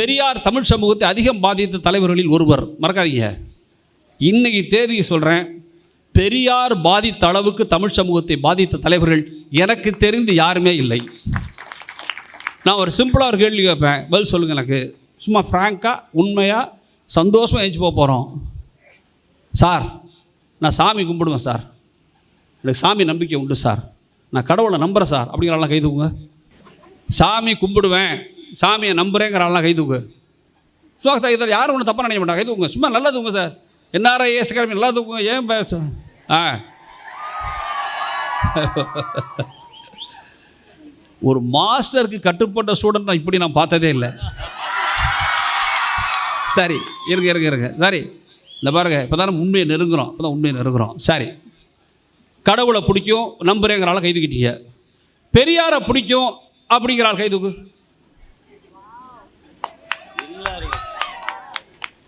பெரியார் தமிழ் சமூகத்தை அதிகம் பாதித்த தலைவர்களில் ஒருவர். மறக்காதீங்க. இன்னைக்கு தேதி சொல்கிறேன் பெரியார் பாதித்த அளவுக்கு தமிழ் சமூகத்தை பாதித்த தலைவர்கள் எனக்கு தெரிந்து யாருமே இல்லை. நான் ஒரு சிம்பிளாக ஒரு கேள்வி கேட்பேன். பதில் சொல்லுங்கள் எனக்கு. சும்மா ஃப்ராங்காக உண்மையாக சந்தோஷமாக எழுச்சி போக போகிறோம் சார் நான் சாமி கும்பிடுவேன் சார். எனக்கு சாமி நம்பிக்கை உண்டு சார். நான் கடவுளை நம்புகிறேன் சார். அப்படிங்கிறாலாம் கைதுங்க சாமி கும்பிடுவேன். சாமியை நம்புகிறேங்கிறாலாம் கை தூக்கு. சுவாக இதில் யாரும் ஒன்றும் தப்பாக நினைக்க மாட்டாங்க. கை தூக்குங்க. சும்மா நல்லா தூங்க சார். என்ஆர்ஐ ஏசுக்கிழமை நல்லா தூக்குங்க. ஏன் ஆ. ஒரு மாஸ்டருக்கு கட்டுப்பட்ட ஸ்டூடெண்ட் நான் இப்படி நான் பார்த்ததே இல்லை. சரி இருங்க இருங்க இருங்க. சரி இந்த பாருங்க. இப்போ தானே உண்மையை நெருங்குறோம். இப்போ தான் உண்மையை நெருங்குறோம். சரி. கடவுளை பிடிக்கும் நம்புறேங்கிறால கைதுக்கிட்டீங்க பெரியாரை பிடிக்கும் அப்படிங்கிறாள் கை தூக்கு.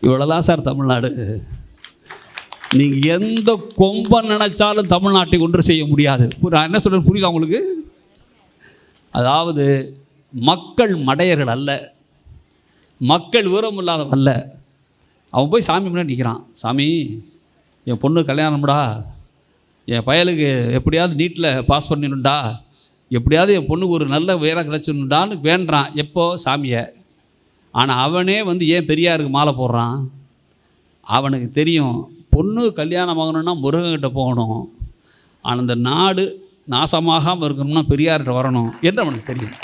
இவ்வளோதான் சார் தமிழ்நாடு. நீங்கள் எந்த கொம்பை நினச்சாலும் தமிழ்நாட்டை ஒன்று செய்ய முடியாது. நான் என்ன சொல்கிறது புரியுதா உங்களுக்கு? அதாவது மக்கள் மடையர்கள் அல்ல. மக்கள் விவரம் இல்லாதவன் அல்ல. அவன் போய் சாமி முன்னாடி நிற்கிறான் சாமி என் பொண்ணு கல்யாணம்டா. என் பயலுக்கு எப்படியாவது நீட்டில் பாஸ் பண்ணிடணும்டா. எப்படியாவது என் பொண்ணுக்கு ஒரு நல்ல உயரம் கிடச்சிடணுண்டான்னு வேண்டான் எப்போ? சாமியை. ஆனால் அவனே வந்து ஏன் பெரியாருக்கு மாலை போடுறான்? அவனுக்கு தெரியும் பொண்ணு கல்யாணம் ஆகணும்னா முருகன்கிட்ட போகணும். ஆனால் இந்த நாடு நாசமாகாமல் இருக்கணும்னா பெரியார்கிட்ட வரணும் என்று அவனுக்கு தெரியும்.